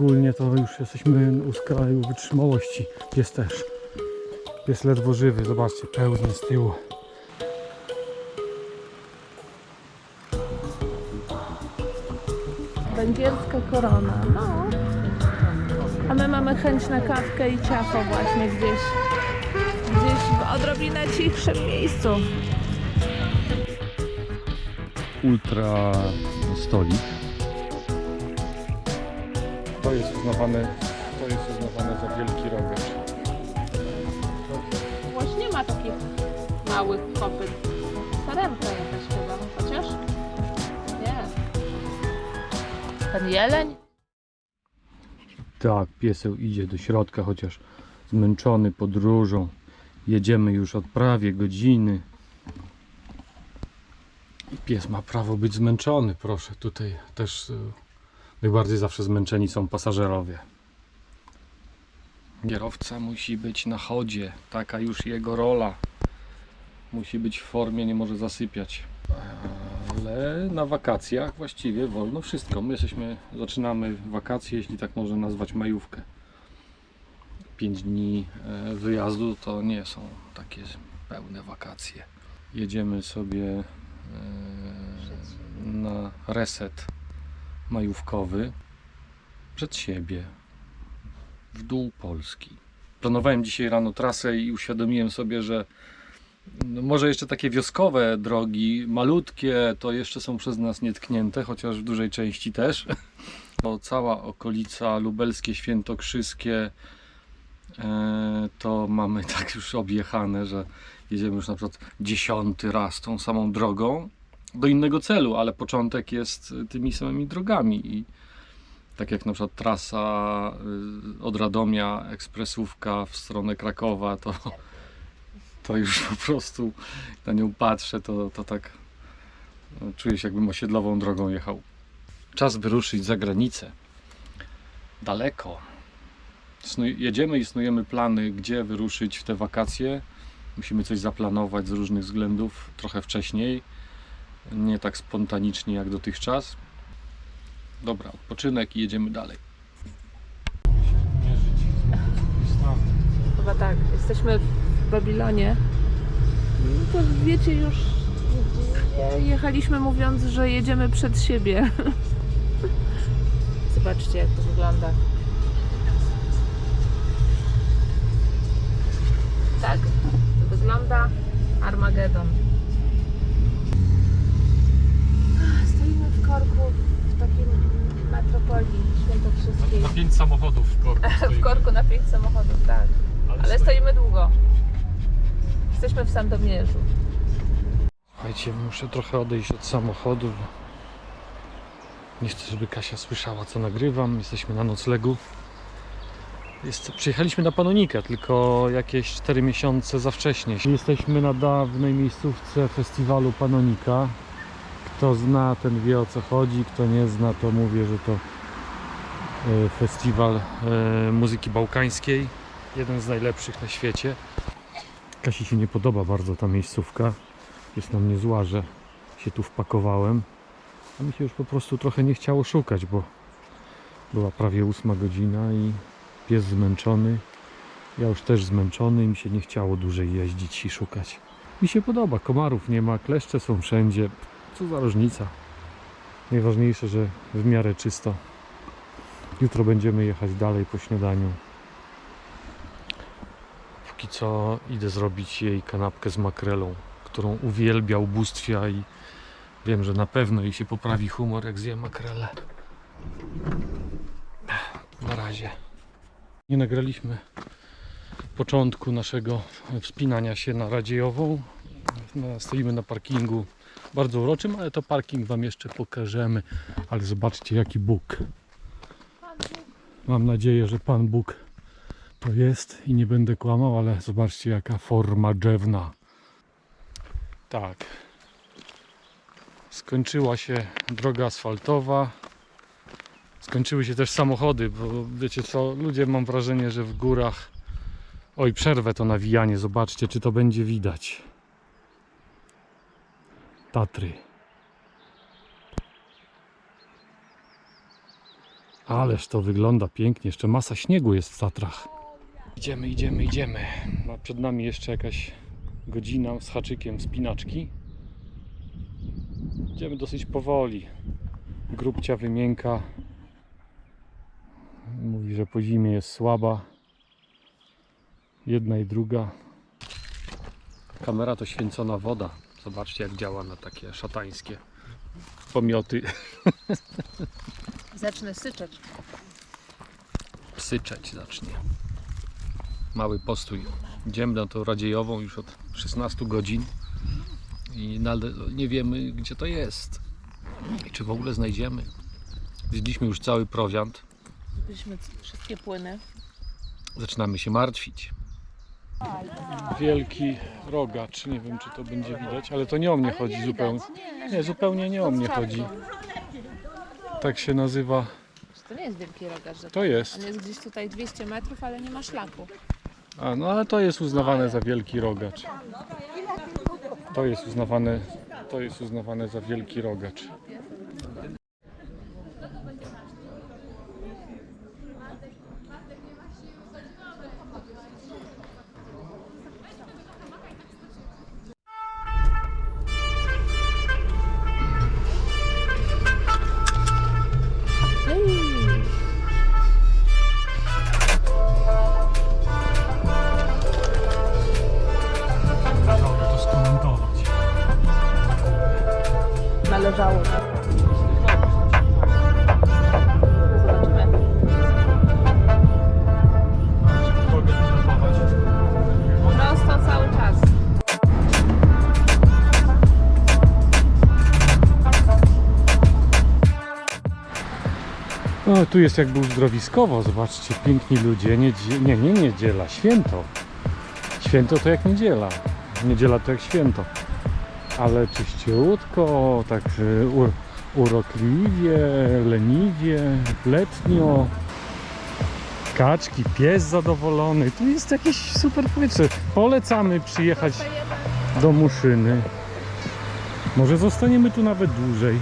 ogólnie to już jesteśmy u skraju wytrzymałości. Pies też. Pies ledwo żywy, zobaczcie, pełznie z tyłu. Węgierska korona, no. A my mamy chęć na kawkę i ciacho właśnie gdzieś. Gdzieś w odrobinę cichszym miejscu. Ultra stolik. To jest uznawane, to jest uznawane za wielki rower. Właśnie nie ma takich małych kopyt. Saremka jakaś chyba, chociaż? Nie. Ten jeleń? Tak, pieseł idzie do środka, chociaż zmęczony podróżą. Jedziemy już od prawie godziny. I Pies ma prawo być zmęczony, proszę. Tutaj też y, najbardziej zawsze zmęczeni są pasażerowie. Kierowca musi być na chodzie. Taka już jego rola. Musi być w formie, nie może zasypiać. Ale na wakacjach właściwie wolno wszystko. My jesteśmy, zaczynamy wakacje, jeśli tak można nazwać majówkę. 5 dni e, wyjazdu to nie są takie pełne wakacje. Jedziemy sobie e, na reset majówkowy przed siebie w dół Polski. Planowałem dzisiaj rano trasę i uświadomiłem sobie, że no może jeszcze takie wioskowe drogi, malutkie, to jeszcze są przez nas nietknięte, chociaż w dużej części też. Bo cała okolica lubelskie, świętokrzyskie e, to mamy tak już objechane, że jedziemy już na przykład dziesiąty raz tą samą drogą do innego celu, ale początek jest tymi samymi drogami i tak jak na przykład trasa y, od Radomia, ekspresówka w stronę Krakowa, to to już po prostu na nią patrzę, to, to tak no, czuję się jakbym osiedlową drogą jechał. Czas wyruszyć za granicę. Daleko. Jedziemy i snujemy plany, gdzie wyruszyć w te wakacje. Musimy coś zaplanować z różnych względów trochę wcześniej. Nie tak spontanicznie jak dotychczas. Dobra, odpoczynek i jedziemy dalej. Chyba tak. Jesteśmy w Babilonie. No to wiecie już, jechaliśmy mówiąc, że jedziemy przed siebie. Zobaczcie jak to wygląda. Tak wygląda Armagedon. Stoimy w korku w takim metropolii świętokrzyskiej. pięć samochodów w korku W korku na pięć samochodów, tak. Ale stoimy długo. Jesteśmy w Sandomierzu. Słuchajcie, muszę trochę odejść od samochodu. Nie chcę, żeby Kasia słyszała, co nagrywam. Jesteśmy na noclegu. Jest, przyjechaliśmy na Panonikę, tylko jakieś 4 miesiące za wcześnie. Jesteśmy na dawnej miejscówce festiwalu Panonika. Kto zna, ten wie o co chodzi. Kto nie zna, to mówię, że to e, festiwal e, muzyki bałkańskiej. Jeden z najlepszych na świecie. Kasi się nie podoba bardzo ta miejscówka jest na mnie zła, że się tu wpakowałem. A mi się już po prostu trochę nie chciało szukać, bo była prawie ósma godzina i pies zmęczony. Ja już też zmęczony i mi się nie chciało dłużej jeździć i szukać. Mi się podoba, komarów nie ma, kleszcze są wszędzie. Co za różnica. Najważniejsze, że w miarę czysto. Jutro będziemy jechać dalej po śniadaniu. Póki co idę zrobić jej kanapkę z makrelą którą uwielbia ubóstwia i wiem, że na pewno jej się poprawi humor, jak zje makrelę. Na razie. Nie nagraliśmy początku naszego wspinania się na Radziejową. Stoimy na parkingu bardzo uroczym, ale to parking Wam jeszcze pokażemy. Ale zobaczcie jaki Bóg. Mam nadzieję, że Pan Bóg to jest i nie będę kłamał, ale zobaczcie jaka forma drzewna. Tak. Skończyła się droga asfaltowa. Skończyły się też samochody, bo wiecie co, ludzie mam wrażenie, że w górach. Oj, przerwę to nawijanie, zobaczcie, czy to będzie widać. Tatry. Ależ to wygląda pięknie. Jeszcze masa śniegu jest w Tatrach. Idziemy, idziemy, idziemy. A przed nami jeszcze jakaś godzina z haczykiem wspinaczki. Idziemy dosyć powoli. Grubcia wymięka. Mówi, że po zimie jest słaba. Jedna i druga. Kamera to święcona woda. Zobaczcie jak działa na takie szatańskie pomioty. Zacznę syczeć. Syczeć zacznie. Mały postój. Idziemy na tą Radziejową już od 16 godzin i nie wiemy gdzie to jest i czy w ogóle znajdziemy. Zjedliśmy już cały prowiant. Byliśmy wszystkie płyny. Zaczynamy się martwić. Wielki rogacz, nie wiem czy to będzie widać, ale to nie o mnie chodzi zupełnie. Nie, zupełnie nie o mnie chodzi. Tak się nazywa. To nie jest wielki rogacz. że To On jest. jest gdzieś tutaj 200 metrów, ale nie ma szlaku. A, no ale to jest uznawane za wielki rogacz. To jest uznawane, to jest uznawane za wielki rogacz. Tu jest jakby uzdrowiskowo, zobaczcie, piękni ludzie. Niedzie... Nie, nie niedziela, święto. Święto to jak niedziela. Niedziela to jak święto. Ale czyściutko, tak y, ur, urokliwie, leniwie, letnio. Kaczki, pies zadowolony. Tu jest jakieś super powietrze. Polecamy przyjechać do Muszyny. Może zostaniemy tu nawet dłużej.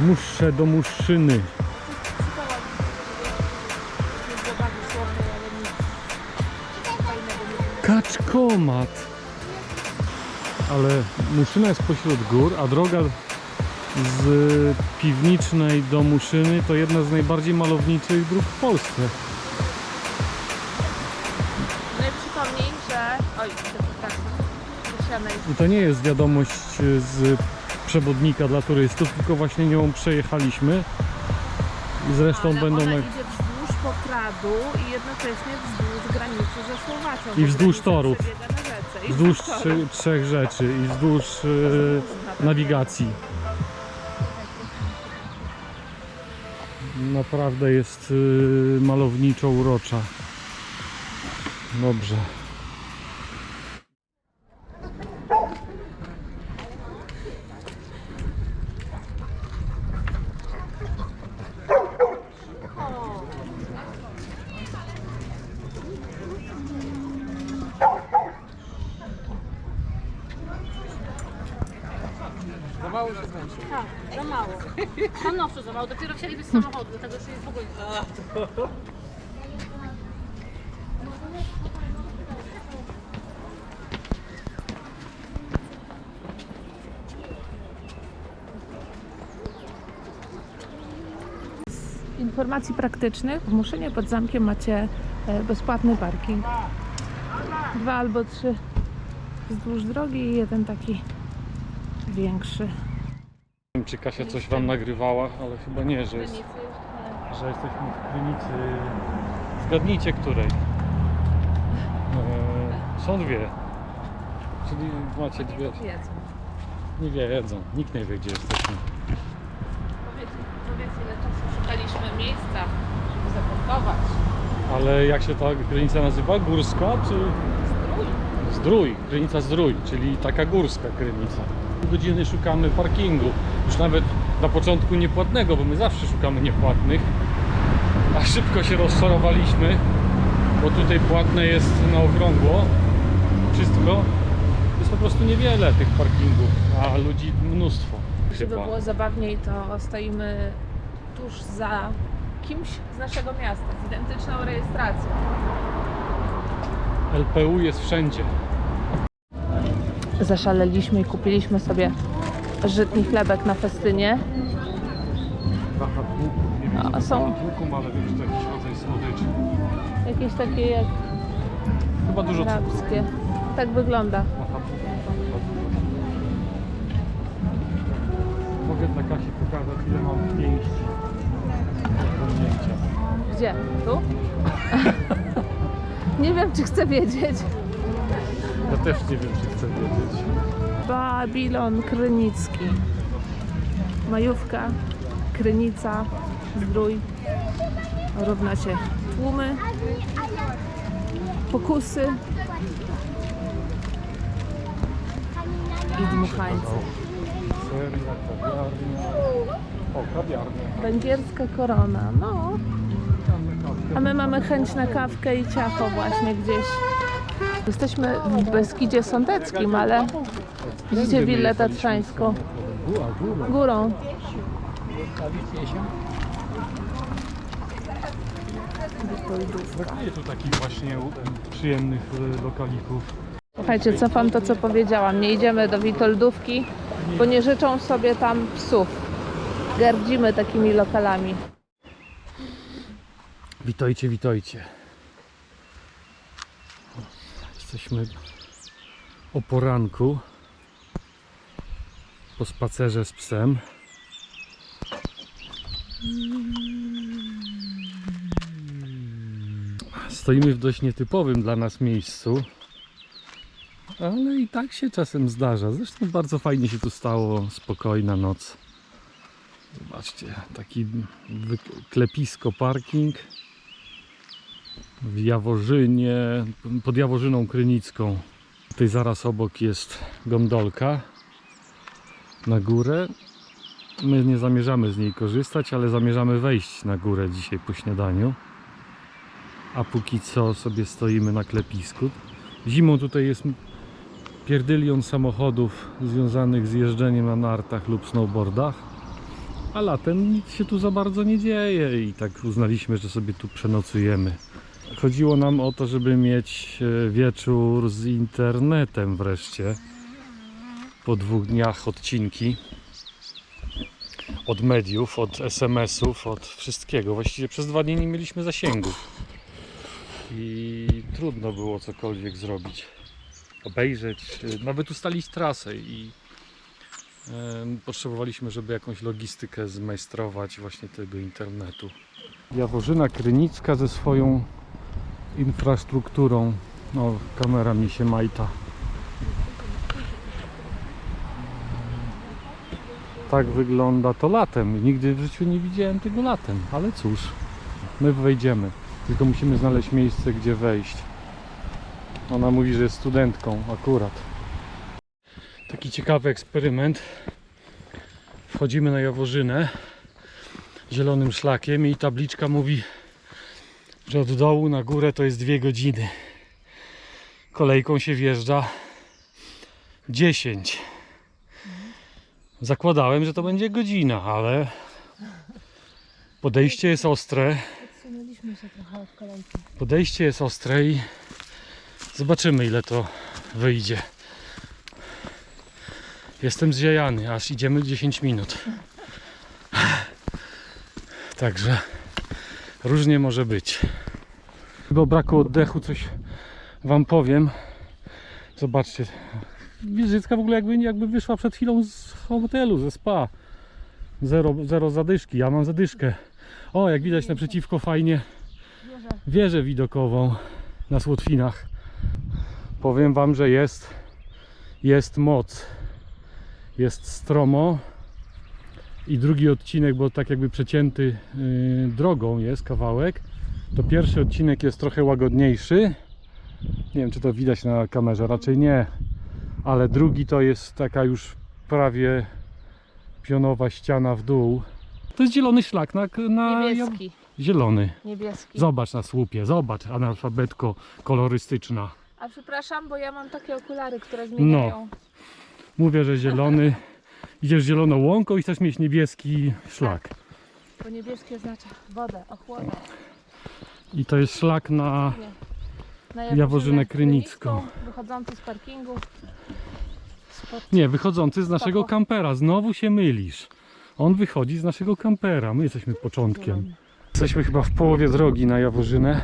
Muszę do Muszyny. Kaczkomat. Ale Muszyna jest pośród gór, a droga z Piwnicznej do Muszyny to jedna z najbardziej malowniczych dróg w Polsce. No i przypomnij, że... Oj, tak. Wysiane jest. I to nie jest wiadomość z przewodnika dla turystów, tylko właśnie nią przejechaliśmy. I zresztą Ale będą... ona na- idzie wzdłuż Pokradu i jednocześnie wzdłuż granicy ze Słowacją. I wzdłuż torów. I Wzdłuż trzy, trzech rzeczy i wzdłuż e, nawigacji. Naprawdę jest y, malowniczo urocza. Dobrze. Tak, za mało. Stanowczo za mało. Dopiero wsiedliby z samochodu, dlatego że jest w ogóle... informacji praktycznych w Muszynie pod zamkiem macie e, bezpłatny parking. Dwa albo trzy wzdłuż drogi i jeden taki większy. Czy Kasia coś Wam nagrywała, ale chyba nie, że, jest, że jesteśmy w klinicy. Zgadnijcie której. E, są dwie. Czyli macie dwie. Wiedzą. Nie wiedzą. Nikt nie wie, gdzie jesteśmy. Powiedz, ile czasu szukaliśmy miejsca, żeby zaparkować. Ale jak się ta granica nazywa? Górska czy Strój. Zdrój? Krynica Zdrój, czyli taka górska krynica. Pół godziny szukamy parkingu. Już nawet na początku niepłatnego, bo my zawsze szukamy niepłatnych. A szybko się rozczarowaliśmy, bo tutaj płatne jest na okrągło. Wszystko. Jest po prostu niewiele tych parkingów, a ludzi mnóstwo. Żeby było zabawniej, to stoimy tuż za kimś z naszego miasta, z identyczną rejestracją. LPU jest wszędzie. Zaszaleliśmy i kupiliśmy sobie żytni chlebek na festynie. A, są- że to jakiś rodzaj słodyczy. Jakieś takie jak Chyba dużo cukru. arabskie. Tak wygląda. Waha bułka, chyba dużo cukru. Mogę dla Kasi pokazać, ile mam pięści. do. Gdzie? Tu? Nie wiem, czy chcę wiedzieć. Ja też nie wiem, czy chcę wiedzieć. Babilon Krynicki. Majówka, Krynica, Zdrój. Równa się tłumy, pokusy i kawiarnia. Węgierska korona, no. A my mamy chęć na kawkę i ciacho właśnie gdzieś. Jesteśmy w Beskidzie Sądeckim, ale widzicie willę tatrzańską. Górą. Brakuje tu takich właśnie przyjemnych e, lokalików. Słuchajcie, cofam to, co powiedziałam. Nie idziemy do Witoldówki, bo nie życzą sobie tam psów. Gardzimy takimi lokalami. Witajcie, witajcie. Jesteśmy o poranku po spacerze z psem. Stoimy w dość nietypowym dla nas miejscu, ale i tak się czasem zdarza. Zresztą bardzo fajnie się tu stało, spokojna noc. Zobaczcie, taki klepisko parking w Jaworzynie, pod Jaworzyną Krynicką. Tutaj zaraz obok jest gondolka na górę. My nie zamierzamy z niej korzystać, ale zamierzamy wejść na górę dzisiaj po śniadaniu. A póki co sobie stoimy na klepisku. Zimą tutaj jest pierdylion samochodów związanych z jeżdżeniem na nartach lub snowboardach. A latem nic się tu za bardzo nie dzieje i tak uznaliśmy, że sobie tu przenocujemy. Chodziło nam o to, żeby mieć e, wieczór z internetem wreszcie. Po dwóch dniach odcinki. Od mediów, od SMS-ów, od wszystkiego. Właściwie przez dwa dni nie mieliśmy zasięgów. I trudno było cokolwiek zrobić. Obejrzeć, nawet ustalić trasę i Potrzebowaliśmy, żeby jakąś logistykę zmajstrować właśnie tego internetu. Jaworzyna Krynicka ze swoją infrastrukturą. No, kamera mi się majta. Tak wygląda to latem. Nigdy w życiu nie widziałem tego latem, ale cóż, my wejdziemy. Tylko musimy znaleźć miejsce, gdzie wejść. Ona mówi, że jest studentką akurat taki ciekawy eksperyment. Wchodzimy na Jaworzynę zielonym szlakiem i tabliczka mówi, że od dołu na górę to jest dwie godziny. Kolejką się wjeżdża 10. Zakładałem, że to będzie godzina, ale podejście jest ostre. Odsunęliśmy się trochę od kolejki. Podejście jest ostre i zobaczymy ile to wyjdzie. Jestem zjajany, aż idziemy 10 minut. Także różnie może być. Bo braku oddechu coś wam powiem. Zobaczcie. Wizytka w ogóle jakby, jakby wyszła przed chwilą z hotelu, ze spa. Zero, zero zadyszki, ja mam zadyszkę. O, jak widać naprzeciwko fajnie wieżę widokową na Słotwinach. Powiem Wam, że jest, jest moc. Jest stromo. I drugi odcinek, bo tak jakby przecięty yy, drogą jest kawałek. To pierwszy odcinek jest trochę łagodniejszy. Nie wiem, czy to widać na kamerze, raczej nie. Ale drugi to jest taka już prawie pionowa ściana w dół. To jest zielony szlak na, na Niebieski. zielony. Niebieski. Zobacz na słupie, zobacz, analfabetko kolorystyczna. A przepraszam, bo ja mam takie okulary, które No. zmieniają. Mówię, że zielony Idziesz zieloną łąką i chcesz mieć niebieski szlak. Bo niebieskie oznacza wodę, ochłodę. I to jest szlak na Na Jaworzynę Krynicką. Wychodzący z parkingu. Spod... Nie, wychodzący z naszego kampera. Znowu się mylisz. On wychodzi z naszego kampera. My jesteśmy początkiem. Jesteśmy chyba w połowie drogi na Jaworzynę.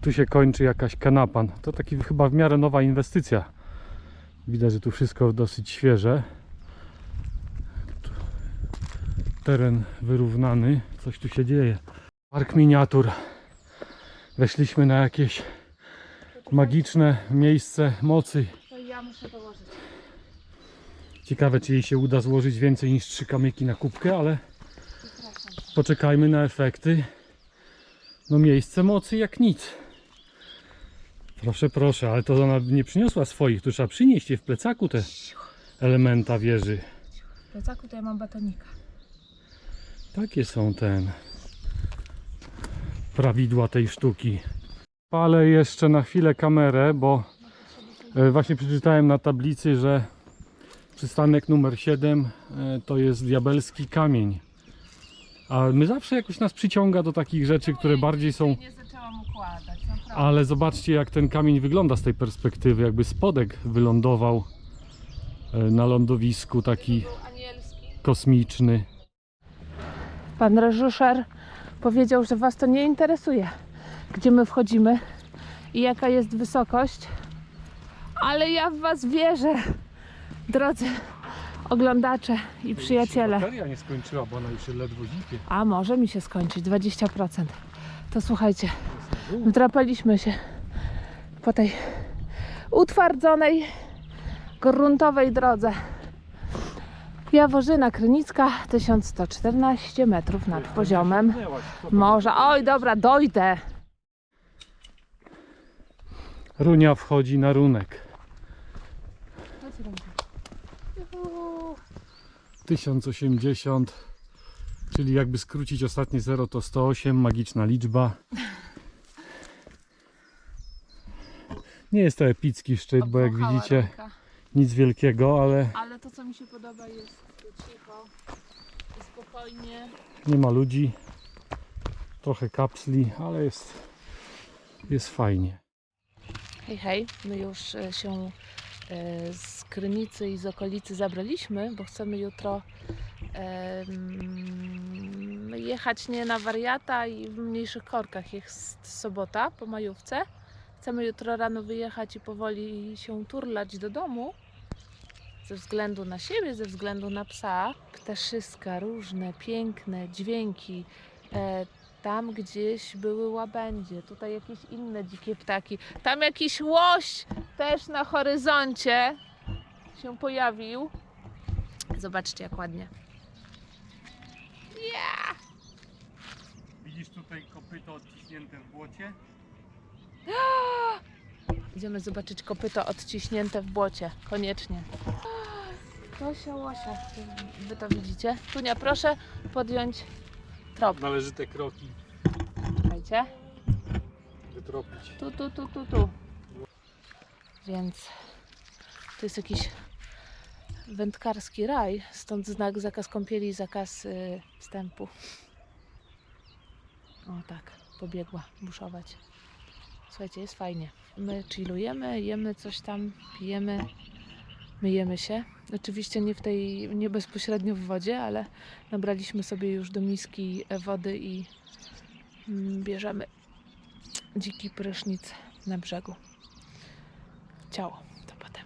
Tu się kończy jakaś kanapan. To taki chyba w miarę nowa inwestycja. Widać, że tu wszystko dosyć świeże. Teren wyrównany. Coś tu się dzieje. Park miniatur. Weszliśmy na jakieś magiczne miejsce mocy. To ja muszę dołożyć. Ciekawe, czy jej się uda złożyć więcej niż trzy kamyki na kubkę, ale poczekajmy na efekty. No miejsce mocy jak nic. Proszę, proszę, ale to ona nie przyniosła swoich, tu trzeba przynieść je w plecaku te elementa wieży. W plecaku to ja mam batonika. Takie są ten prawidła tej sztuki. Palę jeszcze na chwilę kamerę, bo e, właśnie przeczytałem na tablicy, że przystanek numer 7 e, to jest diabelski kamień. A my zawsze jakoś nas przyciąga do takich rzeczy, które bardziej są. Nie zaczęłam układać, naprawdę. Ale zobaczcie, jak ten kamień wygląda z tej perspektywy. Jakby spodek wylądował e, na lądowisku, taki kosmiczny. Pan reżyser powiedział, że Was to nie interesuje, gdzie my wchodzimy i jaka jest wysokość, ale ja w Was wierzę, drodzy oglądacze i przyjaciele. Bateria nie skończyła, bo ona już ledwo zipie. A może mi się skończyć 20%. To słuchajcie, wdrapaliśmy się po tej utwardzonej, gruntowej drodze. Jaworzyna Krynicka, 1114 metrów nad poziomem morza. Oj, dobra, dojdę. Runia wchodzi na runek. 1080, czyli jakby skrócić ostatnie 0 to 108, magiczna liczba. Nie jest to epicki szczyt, bo jak widzicie ręka. Nic wielkiego, ale Ale to, co mi się podoba, jest cicho, spokojnie. nie ma ludzi. Trochę kapsli, ale jest, jest fajnie. Hej, hej, my już e, się e, z Krynicy i z okolicy zabraliśmy, bo chcemy jutro em, jechać nie na wariata i w mniejszych korkach. Jest sobota po majówce. Chcemy jutro rano wyjechać i powoli się turlać do domu. Ze względu na siebie, ze względu na psa. Ptaszyska, różne, piękne dźwięki. E, tam gdzieś były łabędzie, tutaj jakieś inne dzikie ptaki. Tam jakiś łoś też na horyzoncie się pojawił. Zobaczcie jak ładnie. Ja! Widzisz tutaj kopyto odciśnięte w błocie? Idziemy zobaczyć kopyto odciśnięte w błocie. Koniecznie. Tosia łosia. Wy to widzicie? Tunia, proszę podjąć trop. Należyte kroki Słuchajcie. wytropić. Tu, tu, tu, tu, tu. Więc to jest jakiś wędkarski raj, stąd znak zakaz kąpieli, zakaz y, wstępu. O tak, pobiegła buszować. Słuchajcie, jest fajnie. My chillujemy, jemy coś tam, pijemy, myjemy się. Oczywiście nie w tej, nie bezpośrednio w wodzie, ale nabraliśmy sobie już do miski wody i mm, bierzemy dziki prysznic na brzegu. Ciało, to potem.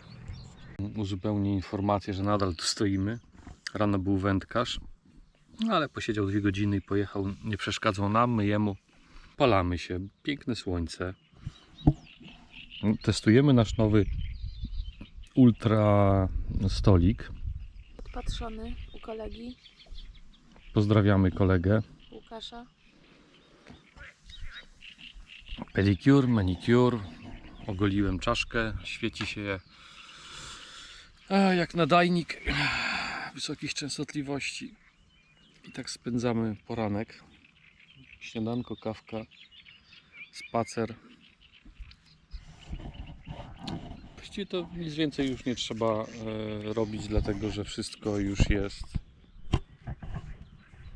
Uzupełnię informację, że nadal tu stoimy. Rano był wędkarz, no ale posiedział dwie godziny i pojechał. Nie przeszkadzał nam, my jemu. Palamy się. Piękne słońce. Testujemy nasz nowy ultra stolik. Podpatrzony u kolegi Pozdrawiamy kolegę. Łukasza. Pedicure, manicure. Ogoliłem czaszkę. Świeci się a, jak nadajnik wysokich częstotliwości. I tak spędzamy poranek. Śniadanko, kawka, spacer. To nic więcej już nie trzeba e, robić, dlatego że wszystko już jest.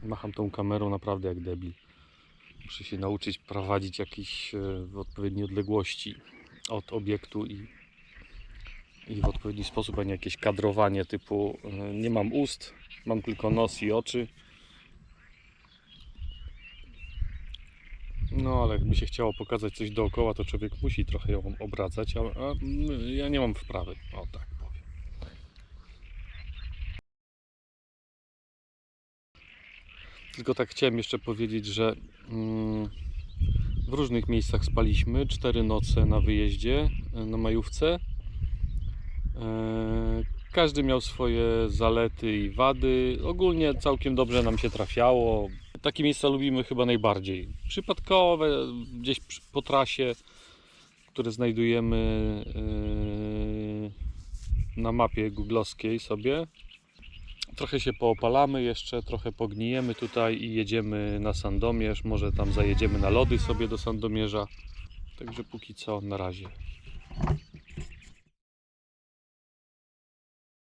Macham tą kamerą naprawdę jak debil. Muszę się nauczyć prowadzić jakieś e, w odpowiedniej odległości od obiektu i, i w odpowiedni sposób, a nie jakieś kadrowanie typu e, nie mam ust, mam tylko nos i oczy. No, ale jakby się chciało pokazać coś dookoła, to człowiek musi trochę ją obracać, a, a ja nie mam wprawy. O tak powiem. Tylko tak chciałem jeszcze powiedzieć, że mm, w różnych miejscach spaliśmy. Cztery noce na wyjeździe, e, na majówce. E, Każdy miał swoje zalety i wady. Ogólnie całkiem dobrze nam się trafiało. Takie miejsca lubimy chyba najbardziej. Przypadkowe, gdzieś po trasie, które znajdujemy e, na mapie googlowskiej sobie. Trochę się poopalamy jeszcze, trochę pogniemy tutaj i jedziemy na Sandomierz. Może tam zajedziemy na lody sobie do Sandomierza. Także póki co na razie